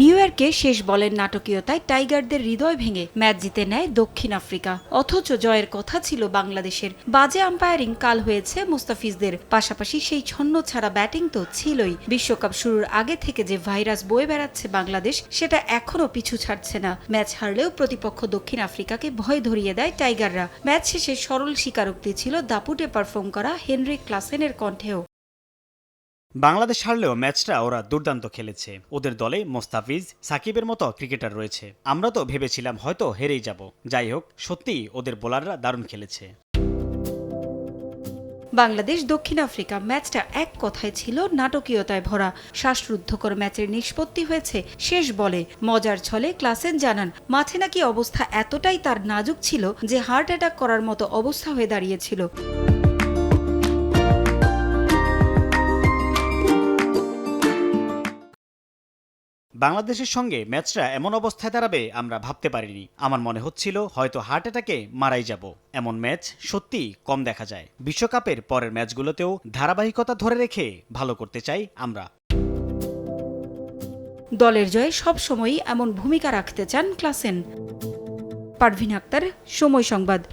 New ইয়র্কে শেষ বলের নাটকীয়তায় টাইগারদের হৃদয় ভেঙে ম্যাচ জিতে নেয় দক্ষিণ আফ্রিকা। অথচ জয়ের কথা ছিল বাংলাদেশের। বাজে আম্পায়ারিং কাল হয়েছে মুস্তাফিজদের। পাশাপাশি সেই ছন্ন ছাড়া ব্যাটিং তো ছিলই। বিশ্বকাপ শুরুর আগে থেকে যে ভাইরাস বয়ে বেড়াচ্ছে বাংলাদেশ, সেটা এখনও পিছু ছাড়ছে না। ম্যাচ হারলেও প্রতিপক্ষ দক্ষিণ আফ্রিকাকে ভয় ধরিয়ে দেয় টাইগাররা। ম্যাচ শেষে সরল স্বীকারোক্তি ছিল দাপুটে পারফর্ম করা হেনরি ক্লাসেনের কণ্ঠেও। বাংলাদেশ হারলেও ম্যাচটা ওরা দুর্দান্ত খেলেছে। ওদের দলে মোস্তাফিজ, সাকিবের মতো ক্রিকেটার রয়েছে। আমরা তো ভেবেছিলাম হয়তো হেরেই যাব। যাই হোক, সত্যিই ওদের বোলাররা দারুণ খেলেছে। বাংলাদেশ দক্ষিণ আফ্রিকা ম্যাচটা এক কথায় ছিল নাটকীয়তায় ভরা। শ্বাসরুদ্ধকর ম্যাচের নিষ্পত্তি হয়েছে শেষ বলে। মজার ছলে ক্লাসেন জানান, মাঠে নাকি অবস্থা এতটাই তার নাজুক ছিল যে হার্ট অ্যাটাক করার মতো অবস্থা হয়ে দাঁড়িয়েছিল। বাংলাদেশের সঙ্গে ম্যাচটা এমন অবস্থায় দাঁড়াবে আমরা ভাবতে পারিনি। আমার মনে হচ্ছিল হয়তো হার্ট অ্যাটাকে মারাই যাব। এমন ম্যাচ সত্যিই কম দেখা যায়। বিশ্বকাপের পরের ম্যাচগুলোতেও ধারাবাহিকতা ধরে রেখে ভালো করতে চাই আমরা। দলের জয়ে সবসময়ই এমন ভূমিকা রাখতে চান ক্লাসেন। পারভিন আক্তার, সময় সংবাদ।